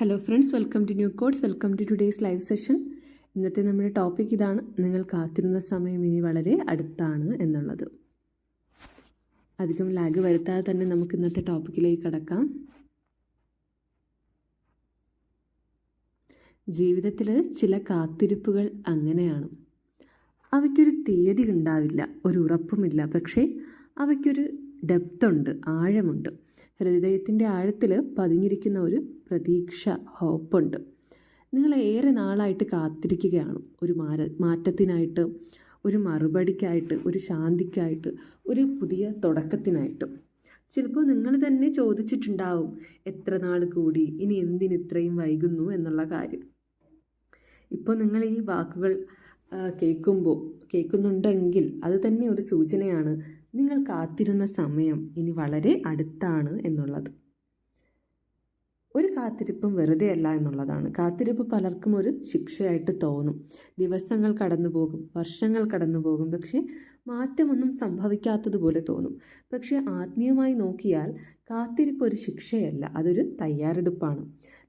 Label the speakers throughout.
Speaker 1: Hello friends welcome to new codes welcome to today's live session ഇന്നത്തെ നമ്മുടെ topic ഇതാണ് നിങ്ങൾ കാത്തിരുന്ന സമയം ഇനി വളരെ അടുത്താണ് എന്നുള്ളത്. അധികം ലാഗ് വരുത്താതെ തന്നെ നമുക്ക് ഇന്നത്തെ ടോപ്പിക്കിലേക്ക് കടക്കാം. ജീവിതത്തിൽ ചില കാത്തിരിപ്പുകൾ അങ്ങനെയാണ്. അവയ്ക്കൊരു തീയതി ഉണ്ടാവില്ല ഒരു ഉറപ്പുമില്ല പക്ഷേ അവയ്ക്കൊരു ഡെപ്തുണ്ട് ആഴമുണ്ട്. ഹൃദയത്തിന്റെ ആഴത്തിൽ പതിഞ്ഞിരിക്കുന്ന ഒരു പ്രതീക്ഷ ഹോപ്പുണ്ട്. നിങ്ങൾ ഏറെ നാളായിട്ട് കാത്തിരിക്കുകയാണ്. ഒരു മാര മാറ്റത്തിനായിട്ട് ഒരു മറുപടിക്കായിട്ട് ഒരു ശാന്തിക്കായിട്ട് ഒരു പുതിയ തുടക്കത്തിനായിട്ട്. ചിലപ്പോൾ നിങ്ങൾ തന്നെ ചോദിച്ചിട്ടുണ്ടാവും എത്ര നാൾ കൂടി? ഇനി എന്തിന് ഇത്രയും വൈകുന്നു? എന്നുള്ള കാര്യം. ഇപ്പോൾ നിങ്ങൾ ഈ വാക്കുകൾ കേൾക്കുമ്പോൾ കേൾക്കുന്നുണ്ടെങ്കിൽ അത് തന്നെ ഒരു സൂചനയാണ്. നിങ്ങൾ കാത്തിരുന്ന സമയം ഇനി വളരെ അടുത്താണ് എന്നുള്ളത്. ഒരു കാത്തിരിപ്പും വെറുതെ അല്ല എന്നുള്ളതാണ്. കാത്തിരിപ്പ് പലർക്കും ഒരു ശിക്ഷയായിട്ട് തോന്നും. ദിവസങ്ങൾ കടന്നു പോകും വർഷങ്ങൾ കടന്നു പോകും പക്ഷേ മാറ്റമൊന്നും സംഭവിക്കാത്തതുപോലെ തോന്നും. പക്ഷേ ആത്മീയമായി നോക്കിയാൽ കാത്തിരിപ്പ് ഒരു ശിക്ഷയല്ല അതൊരു തയ്യാറെടുപ്പാണ്.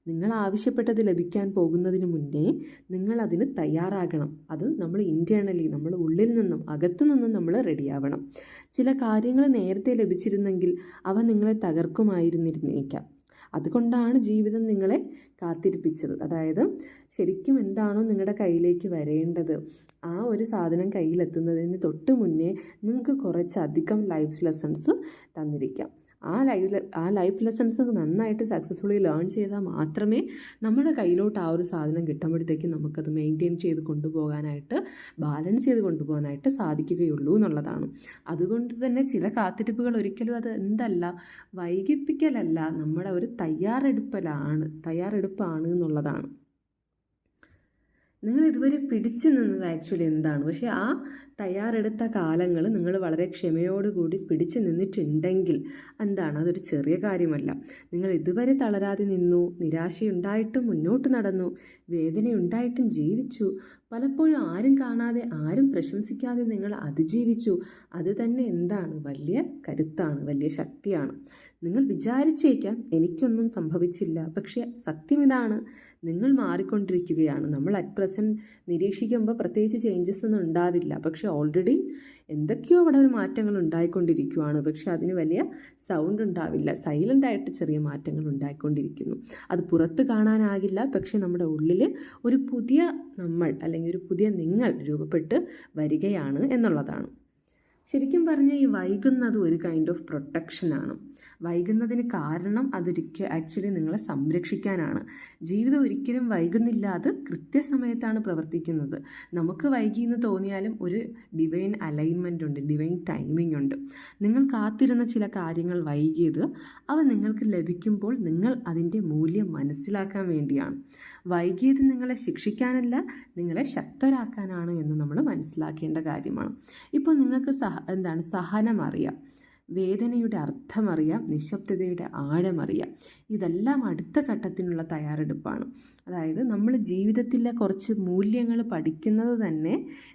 Speaker 1: നിങ്ങൾ ആവശ്യപ്പെട്ടത് ലഭിക്കാൻ പോകുന്നതിന് മുന്നേ നിങ്ങൾ അതിന് തയ്യാറാകണം. അത് നമ്മൾ ഇന്റേർണലി നമ്മൾ ഉള്ളിൽ നിന്നും അകത്തു നിന്നും നമ്മൾ റെഡിയാവണം ചില കാര്യങ്ങൾ നേരത്തെ ലഭിച്ചിരുന്നെങ്കിൽ അവ നിങ്ങളെ തകർക്കുമായിരുന്നിരുന്നേക്കാം അതുകൊണ്ടാണ് ജീവിതം നിങ്ങളെ കാത്തിരിപ്പിച്ചത്. അതായത് ശരിക്കും എന്താണോ നിങ്ങളുടെ കയ്യിലേക്ക് വരേണ്ടത് ആ ഒരു സാധനം കയ്യിലെത്തുന്നതിന് തൊട്ട് മുന്നേ നിങ്ങൾക്ക് കുറച്ചധികം ലൈഫ് ലെസൺസ് തന്നിരിക്കാം. ആ ലൈഫ് ആ ലൈഫ് ലെസൺസ് നന്നായിട്ട് സക്സസ്ഫുള്ളി ലേൺ ചെയ്താൽ മാത്രമേ നമ്മുടെ കയ്യിലോട്ട് ആ ഒരു സാധനം കിട്ടുമ്പോഴത്തേക്കും നമുക്കത് മെയിന്റെയിൻ ചെയ്ത് കൊണ്ടുപോകാനായിട്ട് ബാലൻസ് ചെയ്ത് കൊണ്ടുപോകാനായിട്ട് സാധിക്കുകയുള്ളൂ എന്നുള്ളതാണ്. അതുകൊണ്ട് തന്നെ ചില കാത്തിരിപ്പുകൾ ഒരിക്കലും അത് എന്തല്ല വൈകിപ്പിക്കലല്ല നമ്മുടെ ഒരു തയ്യാറെടുപ്പലാണ് തയ്യാറെടുപ്പാണ് എന്നുള്ളതാണ്. നിങ്ങൾ ഇതുവരെ പിടിച്ചു നിന്നത് ആക്ച്വലി എന്താണ്? പക്ഷേ ആ തയ്യാറെടുത്ത കാലങ്ങൾ നിങ്ങൾ വളരെ ക്ഷമയോടുകൂടി പിടിച്ചു നിന്നിട്ടുണ്ടെങ്കിൽ എന്താണ്? അതൊരു ചെറിയ കാര്യമല്ല. നിങ്ങൾ ഇതുവരെ തളരാതെ നിന്നു നിരാശയുണ്ടായിട്ടും മുന്നോട്ട് നടന്നു വേദനയുണ്ടായിട്ടും ജീവിച്ചു. പലപ്പോഴും ആരും കാണാതെ ആരും പ്രശംസിക്കാതെ നിങ്ങൾ അതിജീവിച്ചു. അത് തന്നെ എന്താണ്? വലിയ കരുത്താണ് വലിയ ശക്തിയാണ്. നിങ്ങൾ വിചാരിച്ചേക്കാം എനിക്കൊന്നും സംഭവിച്ചില്ല. പക്ഷേ സത്യം ഇതാണ്. നിങ്ങൾ മാറിക്കൊണ്ടിരിക്കുകയാണ്. നമ്മൾ അറ്റ് പ്രസന്റ് നിരീക്ഷിക്കുമ്പോൾ പ്രത്യേകിച്ച് ചേഞ്ചസ് ഒന്നും ഉണ്ടാവില്ല. പക്ഷേ ഓൾറെഡി എന്തൊക്കെയോ അവിടെ ഒരു മാറ്റങ്ങൾ ഉണ്ടായിക്കൊണ്ടിരിക്കുകയാണ് പക്ഷേ അതിന് വലിയ സൗണ്ട് ഉണ്ടാവില്ല. സൈലന്റ് ആയിട്ട് ചെറിയ മാറ്റങ്ങൾ ഉണ്ടായിക്കൊണ്ടിരിക്കുന്നു. അത് പുറത്ത് കാണാനാകില്ല. പക്ഷേ നമ്മുടെ ഉള്ളിൽ ഒരു പുതിയ നമ്മൾ അല്ലെങ്കിൽ ഒരു പുതിയ നിങ്ങൾ രൂപപ്പെട്ട് വരികയാണ് എന്നുള്ളതാണ്. ശരിക്കും പറഞ്ഞാൽ ഈ വൈകുന്നത് ഒരു കൈൻഡ് ഓഫ് പ്രൊട്ടക്ഷനാണ് വൈകുന്നതിന് കാരണം അതൊരിക്കൽ ആക്ച്വലി നിങ്ങളെ സംരക്ഷിക്കാനാണ്. ജീവിതം ഒരിക്കലും വൈകുന്നില്ല അത് കൃത്യസമയത്താണ് പ്രവർത്തിക്കുന്നത്. നമുക്ക് വൈകി എന്ന് തോന്നിയാലും ഒരു ഡിവൈൻ അലൈൻമെന്റ് ഉണ്ട് ഡിവൈൻ ടൈമിംഗ് ഉണ്ട്. നിങ്ങൾ കാത്തിരുന്ന ചില കാര്യങ്ങൾ വൈകിയത് അവ നിങ്ങൾക്ക് ലഭിക്കുമ്പോൾ നിങ്ങൾ അതിന്റെ മൂല്യം മനസ്സിലാക്കാൻ വേണ്ടിയാണ്. വൈകിയത് നിങ്ങളെ ശിക്ഷിക്കാനല്ല നിങ്ങളെ ശക്തരാക്കാനാണ് എന്ന് നമ്മൾ മനസ്സിലാക്കേണ്ട കാര്യമാണ്. ഇപ്പോൾ നിങ്ങൾക്ക് സഹ എന്താണ് സഹനം അറിയാം. വേദനയുടെ അർത്ഥമറിയാം നിശബ്ദതയുടെ ആഴമറിയാം. ഇതെല്ലാം അടുത്ത ഘട്ടത്തിനുള്ള തയ്യാറെടുപ്പാണ്. അതായത് നമ്മൾ ജീവിതത്തിലെ കുറച്ച് മൂല്യങ്ങൾ പഠിക്കുന്നത് തന്നെ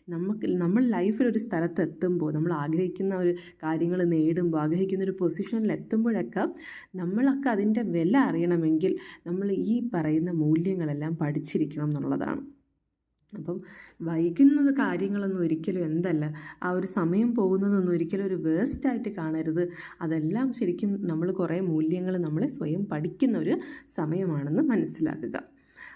Speaker 1: നമുക്ക് നമ്മൾ ലൈഫിൽ ഒരു സ്ഥലത്ത് എത്തുമ്പോൾ നമ്മൾ ആഗ്രഹിക്കുന്ന ഒരു കാര്യങ്ങൾ നേടുമ്പോൾ ആഗ്രഹിക്കുന്ന ഒരു പൊസിഷനിൽ എത്തുമ്പോഴൊക്കെ നമ്മളൊക്കെ അതിന്റെ വില അറിയണമെങ്കിൽ നമ്മൾ ഈ പറയുന്ന മൂല്യങ്ങളെല്ലാം പഠിച്ചിരിക്കണം എന്നുള്ളതാണ്. അപ്പം വൈകുന്നത് കാര്യങ്ങളൊന്നും ഒരിക്കലും എന്തല്ല. ആ ഒരു സമയം പോകുന്നതൊന്നും ഒരിക്കലും ഒരു വേസ്റ്റായിട്ട് കാണരുത്. അതെല്ലാം ശരിക്കും നമ്മൾ കുറേ മൂല്യങ്ങൾ നമ്മളെ സ്വയം പഠിക്കുന്ന ഒരു സമയമാണെന്ന് മനസ്സിലാക്കുക.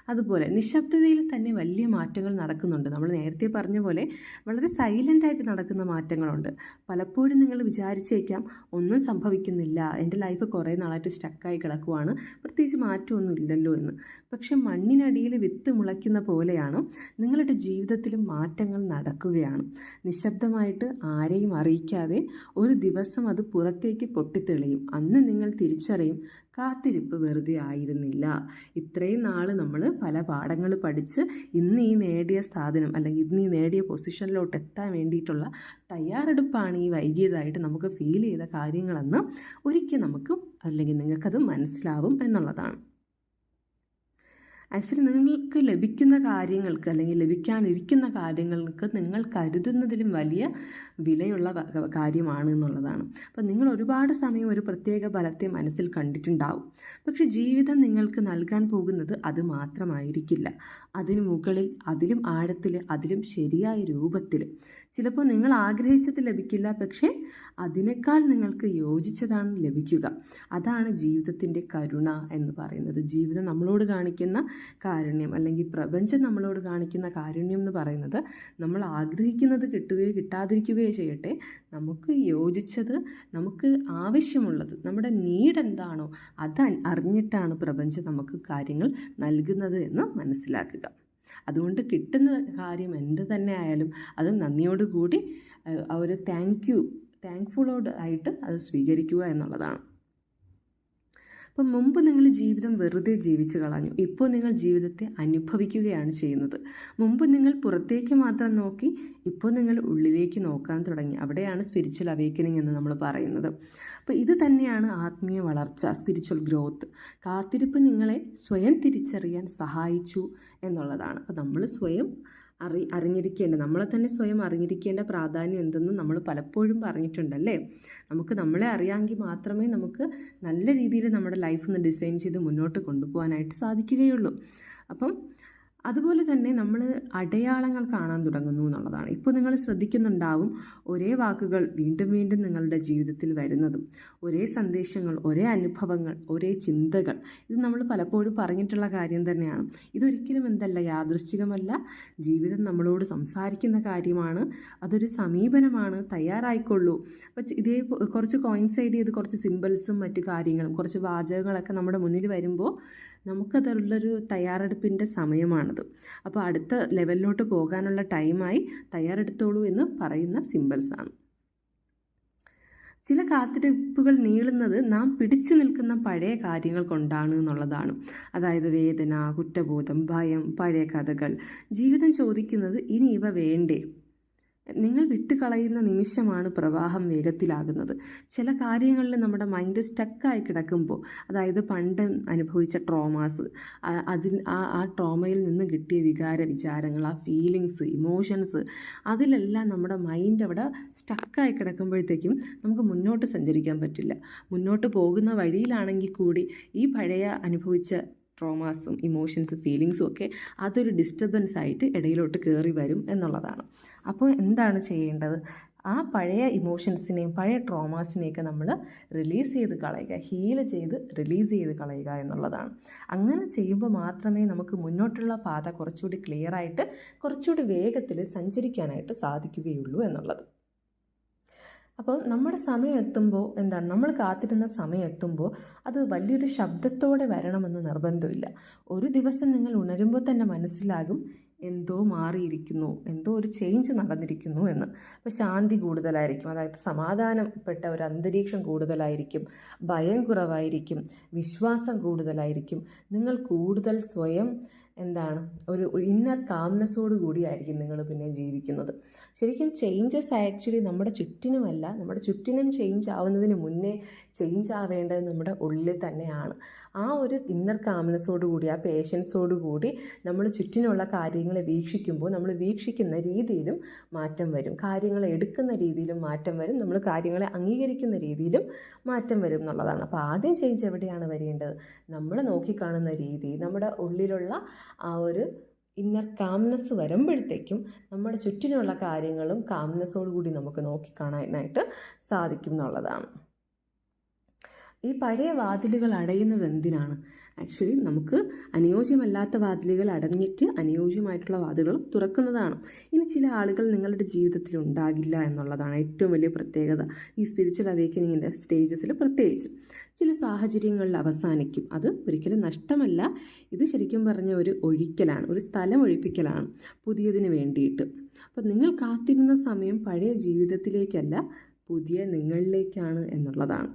Speaker 1: അതുപോലെ നിശബ്ദതയിൽ തന്നെ വലിയ മാറ്റങ്ങൾ നടക്കുന്നുണ്ട്. നമ്മൾ നേരത്തെ പറഞ്ഞ പോലെ വളരെ സൈലന്റ് ആയിട്ട് നടക്കുന്ന മാറ്റങ്ങളുണ്ട്. പലപ്പോഴും നിങ്ങൾ വിചാരിച്ചേക്കാം ഒന്നും സംഭവിക്കുന്നില്ല. എന്റെ ലൈഫ് കുറേ നാളായിട്ട് സ്റ്റക്കായി കിടക്കുവാണ്. പ്രത്യേകിച്ച് മാറ്റമൊന്നും ഇല്ലല്ലോ എന്ന്. പക്ഷെ മണ്ണിനടിയിൽ വിത്ത് മുളയ്ക്കുന്ന പോലെയാണ് നിങ്ങളുടെ ജീവിതത്തിലും മാറ്റങ്ങൾ നടക്കുകയാണ്. നിശബ്ദമായിട്ട് ആരെയും അറിയിക്കാതെ ഒരു ദിവസം അത് പുറത്തേക്ക് പൊട്ടിത്തെളിയും. അന്ന് നിങ്ങൾ തിരിച്ചറിയും കാത്തിരിപ്പ് വെറുതെ ആയിരുന്നില്ല. ഇത്രയും നാൾ നമ്മൾ പല പാഠങ്ങൾ പഠിച്ച് ഇന്ന് ഈ നേടിയ സാധനം അല്ലെങ്കിൽ ഇന്ന് ഈ നേടിയ പൊസിഷനിലോട്ട് എത്താൻ വേണ്ടിയിട്ടുള്ള തയ്യാറെടുപ്പാണ് ഈ വൈകിയതായിട്ട് നമുക്ക് ഫീൽ ചെയ്ത കാര്യങ്ങളെന്ന് ഒരിക്കൽ നമുക്ക് അല്ലെങ്കിൽ നിങ്ങൾക്കത് മനസ്സിലാവും എന്നുള്ളതാണ്. ആക്ച്വലി നിങ്ങൾക്ക് ലഭിക്കുന്ന കാര്യങ്ങൾക്ക് അല്ലെങ്കിൽ ലഭിക്കാനിരിക്കുന്ന കാര്യങ്ങൾക്ക് നിങ്ങൾ കരുതുന്നതിലും വലിയ വിലയുള്ള കാര്യമാണ് എന്നുള്ളതാണ്. അപ്പം നിങ്ങൾ ഒരുപാട് സമയം ഒരു പ്രത്യേക ഫലത്തെ മനസ്സിൽ കണ്ടിട്ടുണ്ടാവും. പക്ഷെ ജീവിതം നിങ്ങൾക്ക് നൽകാൻ പോകുന്നത് അത് മാത്രമായിരിക്കില്ല. അതിന് മുകളിൽ അതിലും ആഴത്തിൽ അതിലും ശരിയായ രൂപത്തിൽ ചിലപ്പോൾ നിങ്ങൾ ആഗ്രഹിച്ചത് ലഭിക്കില്ല പക്ഷേ അതിനേക്കാൾ നിങ്ങൾക്ക് യോജിച്ചതാണ് ലഭിക്കുക. അതാണ് ജീവിതത്തിന്റെ കരുണ എന്ന് പറയുന്നത്. ജീവിതം നമ്മളോട് കാണിക്കുന്ന കാരുണ്യം അല്ലെങ്കിൽ പ്രപഞ്ചം നമ്മളോട് കാണിക്കുന്ന കാരുണ്യം എന്ന് പറയുന്നത് നമ്മൾ ആഗ്രഹിക്കുന്നത് കിട്ടുകയോ കിട്ടാതിരിക്കുകയോ ചെയ്യട്ടെ നമുക്ക് യോജിച്ചത് നമുക്ക് ആവശ്യമുള്ളത് നമ്മുടെ നീഡ് എന്താണോ അത് അറിഞ്ഞിട്ടാണ് പ്രപഞ്ചം നമുക്ക് കാര്യങ്ങൾ നൽകുന്നത് എന്ന് മനസ്സിലാക്കുക. അതുകൊണ്ട് കിട്ടുന്ന കാര്യം എന്ത് തന്നെ ആയാലും അത് നന്ദിയോടുകൂടി ഒരു താങ്ക് യു താങ്ക്ഫുള്ളോട് ആയിട്ട് അത് സ്വീകരിക്കുക എന്നുള്ളതാണ്. അപ്പം മുമ്പ് നിങ്ങൾ ജീവിതം വെറുതെ ജീവിച്ചു കളഞ്ഞു. ഇപ്പോൾ നിങ്ങൾ ജീവിതത്തെ അനുഭവിക്കുകയാണ് ചെയ്യുന്നത്. മുമ്പ് നിങ്ങൾ പുറത്തേക്ക് മാത്രം നോക്കി ഇപ്പോൾ നിങ്ങൾ ഉള്ളിലേക്ക് നോക്കാൻ തുടങ്ങി. അവിടെയാണ് സ്പിരിച്വൽ അവേക്കനിങ് എന്ന് നമ്മൾ പറയുന്നത്. അപ്പോൾ ഇത് തന്നെയാണ് ആത്മീയ വളർച്ച സ്പിരിച്വൽ ഗ്രോത്ത് കാത്തിരിപ്പ് നിങ്ങളെ സ്വയം തിരിച്ചറിയാൻ സഹായിച്ചു എന്നുള്ളതാണ്. അപ്പോൾ നമ്മൾ സ്വയം അറി അറിഞ്ഞിരിക്കേണ്ട നമ്മളെ തന്നെ സ്വയം അറിഞ്ഞിരിക്കേണ്ട പ്രാധാന്യം എന്തെന്ന് നമ്മൾ പലപ്പോഴും പറഞ്ഞിട്ടുണ്ടല്ലേ? നമുക്ക് നമ്മളെ അറിയാമെങ്കിൽ മാത്രമേ നമുക്ക് നല്ല രീതിയിൽ നമ്മുടെ ലൈഫ് ഒന്ന് ഡിസൈൻ ചെയ്ത് മുന്നോട്ട് കൊണ്ടുപോകാനായിട്ട് സാധിക്കുകയുള്ളൂ. അപ്പം അതുപോലെ തന്നെ നമ്മൾ അടയാളങ്ങൾ കാണാൻ തുടങ്ങുന്നു എന്നുള്ളതാണ്. ഇപ്പോൾ നിങ്ങൾ ശ്രദ്ധിക്കുന്നുണ്ടാവും ഒരേ വാക്കുകൾ വീണ്ടും വീണ്ടും നിങ്ങളുടെ ജീവിതത്തിൽ വരുന്നതും. ഒരേ സന്ദേശങ്ങൾ ഒരേ അനുഭവങ്ങൾ ഒരേ ചിന്തകൾ. ഇത് നമ്മൾ പലപ്പോഴും പറഞ്ഞിട്ടുള്ള കാര്യം തന്നെയാണ്. ഇതൊരിക്കലും എന്തല്ല യാദൃശ്ചികമല്ല. ജീവിതം നമ്മളോട് സംസാരിക്കുന്ന കാര്യമാണ്. അതൊരു സമീപനമാണ്. തയ്യാറായിക്കൊള്ളൂ. അപ്പോൾ ഇതേ കുറച്ച് കോയിൻസൈഡ് ചെയ്ത് കുറച്ച് സിമ്പിൾസും മറ്റു കാര്യങ്ങളും കുറച്ച് വാചകങ്ങളൊക്കെ നമ്മുടെ മുന്നിൽ വരുമ്പോൾ നമുക്കതുള്ളൊരു തയ്യാറെടുപ്പിന്റെ സമയമാണത്. അപ്പോൾ അടുത്ത ലെവലിലോട്ട് പോകാനുള്ള ടൈമായി തയ്യാറെടുത്തോളൂ എന്ന് പറയുന്ന സിമ്പിൾസാണ് ചില കാത്തിരിപ്പുകൾ നീളുന്നത് നാം പിടിച്ചു നിൽക്കുന്ന പഴയ കാര്യങ്ങൾ കൊണ്ടാണ് എന്നുള്ളതാണ്. അതായത് വേദന കുറ്റബോധം ഭയം പഴയ കഥകൾ ജീവിതം ചോദിക്കുന്നത് ഇനി ഇവ വേണ്ടേ? നിങ്ങൾ വിട്ടുകളയുന്ന നിമിഷമാണ് പ്രവാഹം വേഗത്തിലാകുന്നത്. ചില കാര്യങ്ങളിൽ നമ്മുടെ മൈൻഡ് സ്റ്റക്കായി കിടക്കുമ്പോൾ അതായത് പണ്ട് അനുഭവിച്ച ട്രോമാസ് അതിൽ ആ ആ ട്രോമയിൽ നിന്ന് കിട്ടിയ വികാര വിചാരങ്ങൾ ആ ഫീലിങ്സ് ഇമോഷൻസ് അതിലെല്ലാം നമ്മുടെ മൈൻഡ് അവിടെ സ്റ്റക്കായി കിടക്കുമ്പോഴത്തേക്കും നമുക്ക് മുന്നോട്ട് സഞ്ചരിക്കാൻ പറ്റില്ല. മുന്നോട്ട് പോകുന്ന വഴിയിലാണെങ്കിൽ കൂടി ഈ പഴയ അനുഭവിച്ച ട്രോമാസും ഇമോഷൻസ് ഫീലിങ്സും ഒക്കെ അതൊരു ഡിസ്റ്റർബൻസ് ആയിട്ട് ഇടയിലോട്ട് കയറി വരും എന്നുള്ളതാണ്. അപ്പോൾ എന്താണ് ചെയ്യേണ്ടത്? ആ പഴയ ഇമോഷൻസിനെയും പഴയ ട്രോമാസിനെയൊക്കെ നമ്മൾ റിലീസ് ചെയ്ത് കളയുക ഹീൽ ചെയ്ത് റിലീസ് ചെയ്ത് കളയുക എന്നുള്ളതാണ്. അങ്ങനെ ചെയ്യുമ്പോൾ മാത്രമേ നമുക്ക് മുന്നോട്ടുള്ള പാത കുറച്ചുകൂടി ക്ലിയറായിട്ട് കുറച്ചുകൂടി വേഗത്തിൽ സഞ്ചരിക്കാനായിട്ട് സാധിക്കുകയുള്ളൂ എന്നുള്ളത്. അപ്പോൾ നമ്മുടെ സമയം എത്തുമ്പോൾ എന്താണ്? നമ്മൾ കാത്തിരുന്ന സമയം എത്തുമ്പോൾ അത് വലിയൊരു ശബ്ദത്തോടെ വരണമെന്ന് നിർബന്ധമില്ല. ഒരു ദിവസം നിങ്ങൾ ഉണരുമ്പോൾ തന്നെ മനസ്സിലാകും എന്തോ മാറിയിരിക്കുന്നു എന്തോ ഒരു ചേഞ്ച് നടന്നിരിക്കുന്നു എന്ന്. അപ്പോൾ ശാന്തി കൂടുതലായിരിക്കും. അതായത് സമാധാനപ്പെട്ട ഒരു അന്തരീക്ഷം കൂടുതലായിരിക്കും. ഭയം കുറവായിരിക്കും. വിശ്വാസം കൂടുതലായിരിക്കും. നിങ്ങൾ കൂടുതൽ സ്വയം എന്താണ്? ഒരു ഇന്നർ കാംനെസ്സോട് കൂടിയായിരിക്കും നിങ്ങൾ പിന്നെ ജീവിക്കുന്നത്. ശരിക്കും ചേഞ്ചസ് ആക്ച്വലി നമ്മുടെ ചുറ്റിനുമല്ല. നമ്മുടെ ചുറ്റിനും ചേഞ്ച് ആവുന്നതിന് മുന്നേ ചേഞ്ച് ആവേണ്ടത് നമ്മുടെ ഉള്ളിൽ തന്നെയാണ്. ആ ഒരു ഇന്നർ കാംനെസ്സോട് കൂടി ആ പേഷ്യൻസോട് കൂടി നമ്മൾ ചുറ്റിനുള്ള കാര്യങ്ങളെ വീക്ഷിക്കുമ്പോൾ നമ്മൾ വീക്ഷിക്കുന്ന രീതിയിലും മാറ്റം വരും. കാര്യങ്ങളെ എടുക്കുന്ന രീതിയിലും മാറ്റം വരും. നമ്മൾ കാര്യങ്ങളെ അംഗീകരിക്കുന്ന രീതിയിലും മാറ്റം വരും എന്നുള്ളതാണ്. അപ്പോൾ ആദ്യം ചേഞ്ച് എവിടെയാണ് വരേണ്ടത്? നമ്മൾ നോക്കിക്കാണുന്ന രീതി നമ്മുടെ ഉള്ളിലുള്ള ആ ഒരു ഇന്നർ കാംനെസ് വരുമ്പോഴത്തേക്കും നമ്മുടെ ചുറ്റിനുള്ള കാര്യങ്ങളും കാംനെസ്സോടു കൂടി നമുക്ക് നോക്കിക്കാണാനായിട്ട് സാധിക്കും എന്നുള്ളതാണ്. ഈ പഴയ വാതിലുകൾ അടയുന്നത് എന്തിനാണ്? ആക്ച്വലി നമുക്ക് അനുയോജ്യമല്ലാത്ത വാതിലുകൾ അടഞ്ഞിട്ട് അനുയോജ്യമായിട്ടുള്ള വാതിലുകൾ തുറക്കുന്നതാണ്. ഇനി ചില ആളുകൾ നിങ്ങളുടെ ജീവിതത്തിൽ ഉണ്ടാകില്ല എന്നുള്ളതാണ് ഏറ്റവും വലിയ പ്രത്യേകത. ഈ സ്പിരിച്വൽ അവേക്കനിങ്ങിന്റെ സ്റ്റേജസിൽ പ്രത്യേകിച്ച്. ചില സാഹചര്യങ്ങളിൽ അവസാനിക്കും. അത് ഒരിക്കലും നഷ്ടമല്ല. ഇത് ശരിക്കും പറഞ്ഞ ഒരു ഒഴിക്കലാണ് ഒരു സ്ഥലം ഒഴിപ്പിക്കലാണ് പുതിയതിന് വേണ്ടിയിട്ട്. അപ്പോൾ നിങ്ങൾ കാത്തിരുന്ന സമയം പഴയ ജീവിതത്തിലേക്കല്ല പുതിയ നിങ്ങളിലേക്കാണ് എന്നുള്ളതാണ്.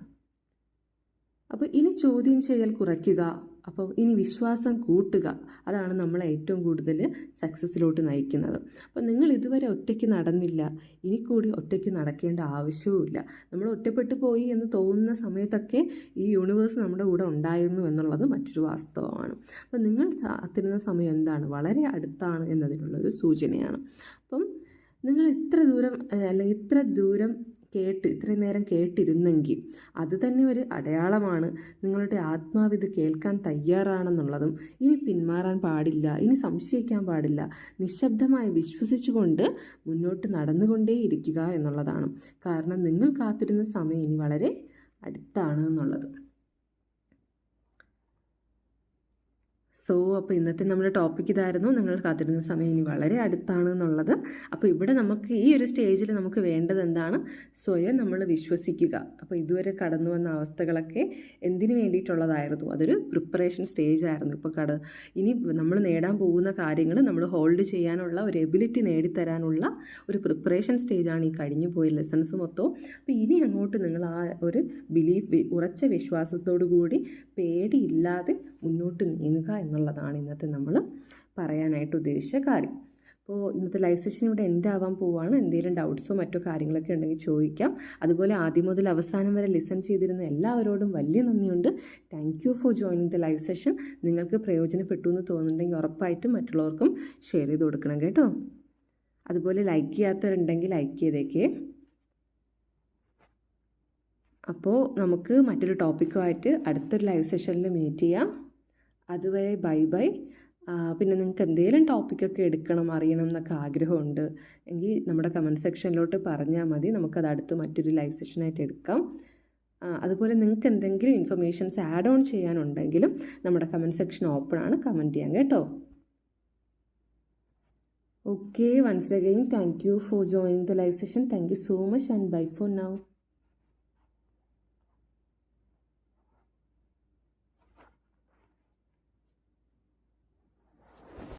Speaker 1: അപ്പോൾ ഇനി ചോദ്യം ചെയ്യൽ കുറയ്ക്കുക. അപ്പോൾ ഇനി വിശ്വാസം കൂട്ടുക. അതാണ് നമ്മളെ ഏറ്റവും കൂടുതൽ സക്സസ്സിലോട്ട് നയിക്കുന്നത്. അപ്പോൾ നിങ്ങൾ ഇതുവരെ ഒറ്റയ്ക്ക് നടന്നില്ല. ഇനി കൂടി ഒറ്റയ്ക്ക് നടക്കേണ്ട ആവശ്യവുമില്ല. നമ്മൾ ഒറ്റപ്പെട്ടു പോയി എന്ന് തോന്നുന്ന സമയത്തൊക്കെ ഈ യൂണിവേഴ്സ് നമ്മുടെ കൂടെ ഉണ്ടായിരുന്നു എന്നുള്ളത് മറ്റൊരു വാസ്തവമാണ്. അപ്പോൾ നിങ്ങൾ കാത്തിരുന്ന സമയം എന്താണ്? വളരെ അടുത്താണ് എന്നതിനുള്ളൊരു സൂചനയാണ്. അപ്പം നിങ്ങൾ ഇത്ര ദൂരം അല്ലെങ്കിൽ ഇത്ര ദൂരം കേട്ട് ഇത്രയും നേരം കേട്ടിരുന്നെങ്കിൽ അത് തന്നെ ഒരു അടയാളമാണ്. നിങ്ങളുടെ ആത്മാവ് ഇത് കേൾക്കാൻ തയ്യാറാണെന്നുള്ളതും ഇനി പിന്മാറാൻ പാടില്ല ഇനി സംശയിക്കാൻ പാടില്ല. നിശബ്ദമായി വിശ്വസിച്ചുകൊണ്ട് മുന്നോട്ട് നടന്നുകൊണ്ടേയിരിക്കുക എന്നുള്ളതാണ്. കാരണം നിങ്ങൾ കാത്തിരുന്ന സമയം ഇനി വളരെ അടുത്താണ് എന്നുള്ളത്. സോ അപ്പോൾ ഇന്നത്തെ നമ്മുടെ ടോപ്പിക് ഇതായിരുന്നു. നിങ്ങൾ കാത്തിരുന്ന സമയം ഇനി വളരെ അടുത്താണ് എന്നുള്ളത്. അപ്പോൾ ഇവിടെ നമുക്ക് ഈ ഒരു സ്റ്റേജിൽ നമുക്ക് വേണ്ടത് എന്താണ്? സ്വയം നമ്മൾ വിശ്വസിക്കുക. അപ്പോൾ ഇതുവരെ കടന്നു വന്ന അവസ്ഥകളൊക്കെ എന്തിനു വേണ്ടിയിട്ടുള്ളതായിരുന്നു? അതൊരു പ്രിപ്പറേഷൻ സ്റ്റേജ് ആയിരുന്നു. ഇപ്പോൾ കട ഇനി നമ്മൾ നേടാൻ പോകുന്ന കാര്യങ്ങൾ നമ്മൾ ഹോൾഡ് ചെയ്യാനുള്ള ഒരു എബിലിറ്റി നേടിത്തരാനുള്ള ഒരു പ്രിപ്പറേഷൻ സ്റ്റേജാണ് ഈ കഴിഞ്ഞു പോയ ലെസൺസ് മൊത്തവും. അപ്പോൾ ഇനി അങ്ങോട്ട് നിങ്ങൾ ആ ഒരു ബിലീഫ് ഉറച്ച വിശ്വാസത്തോടു കൂടി പേടിയില്ലാതെ മുന്നോട്ട് നീങ്ങുക എന്നുള്ളതാണ് ഇന്നത്തെ നമ്മൾ പറയാനായിട്ട് ഉദ്ദേശിച്ച കാര്യം. അപ്പോൾ ഇന്നത്തെ ലൈവ് സെഷൻ ഇവിടെ എൻഡ് ആവാൻ പോവുകയാണ് എന്തെങ്കിലും ഡൗട്ട്സോ മറ്റോ കാര്യങ്ങളൊക്കെ ഉണ്ടെങ്കിൽ ചോദിക്കാം. അതുപോലെ ആദ്യം മുതൽ അവസാനം വരെ ലിസൺ ചെയ്തിരുന്ന എല്ലാവരോടും വലിയ നന്ദിയുണ്ട്. Thank you for joining the live session നിങ്ങൾക്ക് പ്രയോജനപ്പെട്ടു എന്ന് തോന്നുന്നുണ്ടെങ്കിൽ ഉറപ്പായിട്ടും മറ്റുള്ളവർക്കും ഷെയർ ചെയ്ത് കൊടുക്കണം കേട്ടോ. അതുപോലെ ലൈക്ക് ചെയ്യാത്തവരുണ്ടെങ്കിൽ ലൈക്ക് ചെയ്തേക്കേ. അപ്പോൾ നമുക്ക് മറ്റൊരു ടോപ്പിക്കുമായിട്ട് അടുത്തൊരു ലൈവ് സെഷനിൽ മീറ്റ് ചെയ്യാം. അതുവരെ ബൈ ബൈ. പിന്നെ നിങ്ങൾക്ക് എന്തെങ്കിലും ടോപ്പിക്കൊക്കെ എടുക്കണം അറിയണം എന്നൊക്കെ ആഗ്രഹമുണ്ട് എങ്കിൽ നമ്മുടെ കമന്റ് സെക്ഷനിലോട്ട് പറഞ്ഞാൽ മതി. നമുക്കത് അടുത്ത് മറ്റൊരു ലൈവ് സെഷനായിട്ട് എടുക്കാം. അതുപോലെ നിങ്ങൾക്ക് എന്തെങ്കിലും ഇൻഫർമേഷൻസ് ആഡ് ഓൺ ചെയ്യാനുണ്ടെങ്കിലും നമ്മുടെ കമന്റ് സെക്ഷൻ ഓപ്പൺ ആണ്. കമന്റ് ചെയ്യാൻ കേട്ടോ. Okay once again thank you for joining the live session thank you so much and bye for now